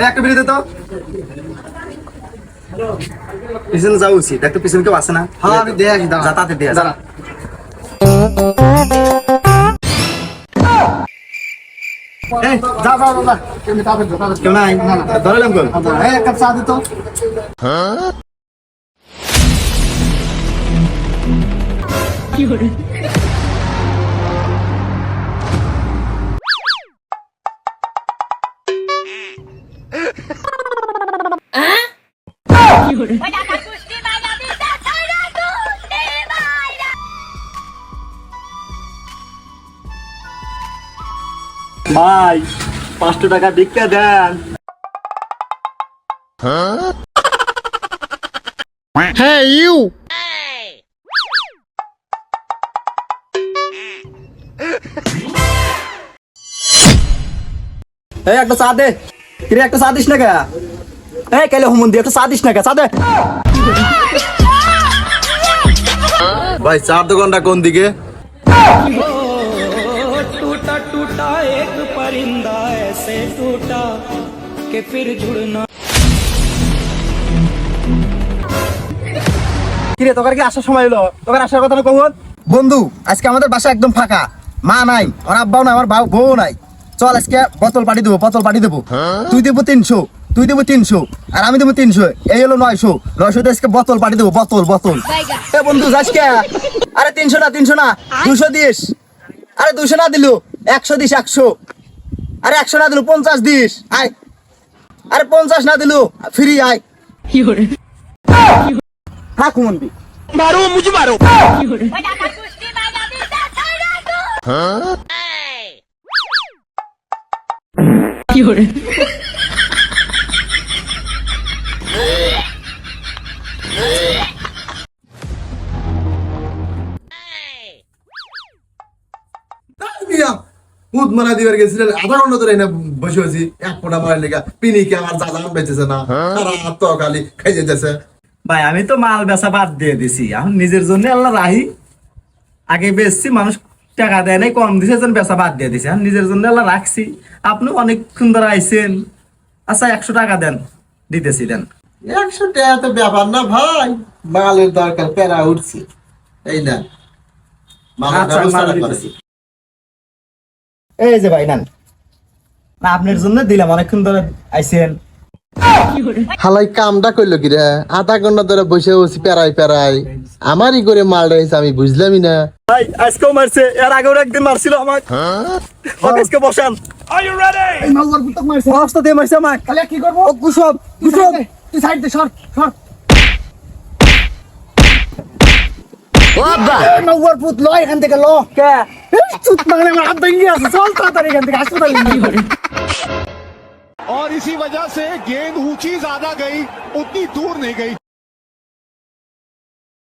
এই একটা বিড়ি দে তো। পিছনে যাওয়া উচিত একটা পিছনে কেউ আসে না? হ্যাঁ আমি দিয়ে আসি দাঁড়া। তাতে দিয়ে দাঁড়া। ধরালাম এক কাপ চা দিত ভাই পাঁচশো টাকা ভিক্ষা দেন। এই একটা চা দে। কিরে একটা চা দিস না কে এই কালে হুমন দি একটা চা দিস না কে চা দে ভাই চার দোকানটা কোন দিকে टूटा टूटा एक परिंदा ऐसे टूटा कि फिर जुड़ना কিরে তোকার কি আসার সময় হলো তোকার আসার কথা না কখন বন্ধু আজকে আমাদের বাসা একদম ফাঁকা মা নাই আমার আব্বাও নাই আমার বাউ বউ নাই চল আজকে বোতল পাটি দেবো বোতল পাটি দেবো। তুই দেবো তিনশো তুই দেবো তিনশো আর আমি দেবো তিনশো। এই হলো নয়শো। নয়শো আজকে বোতল পাটি দেবো বোতল বোতল। এ বন্ধু যাস কে? আরে তিনশো না তিনশো না দুশো দিস। আরে দুশো না দিলু একশো দিস একশো। আরে একশো না দিলু পঞ্চাশ দিস আয়। আরে পঞ্চাশ না দিলু ফ্রি আয়। থাক মন্দি Bajata kusti bajata bisa মিয়া মুদ মারা দিবার গেছিলেন। আধা ঘণ্টা ধরে এনে বসে আছি। এক ফোঁটা মারার লেগা। পিনিকে আমার দাম বেঁচেছে না। আর তো খালি খাই যেতেছে ভাই আমি তো মাল বেচা বাদ দিয়ে দিছি। এখন নিজের জন্য আল্লাহ রাহি। আগে বেচছি মানুষ টাকা দেয় নাই কম দিছে যেন বেচা বাদ দিয়ে দিছে। এখন নিজের জন্য আল্লাহ রাখছি। আপনি অনেক সুন্দর আইছেন। আচ্ছা একশো টাকা দেন দিতেছি দেন। একশো টাকা তো ব্যাপার না ভাই মালের দরকার প্যারা উঠছে। এই না আচ্ছা। এই যে ভাই নেন। আপনার জন্য দিলাম অনেকক্ষণ ধরে আইছেন। হালাই কামটা করল কি রে আধা ঘণ্টা ধরে বসে বসে পেরাই পেরাই। আমারই করে মাল রয়েছে আমি বুঝলামই না। ভাই আজকেও মারছে এর আগেও একদিন মারছিল আমাকে। আজকে বসান। রাস্তা দিয়ে মারছে আমাকে। তাহলে কি করব? ও কুসব কুসব তুই সাইড দে সর সর। ফুট ল এখান থেকে ল। কে? চুত আমার হাত ভেঙে আছে চল তাড়াতাড়ি এখান থেকে হাসপাতালে নিয়ে যাব। और इसी वजह से गेंद ऊँची ज़्यादा गई उतनी दूर नहीं गई।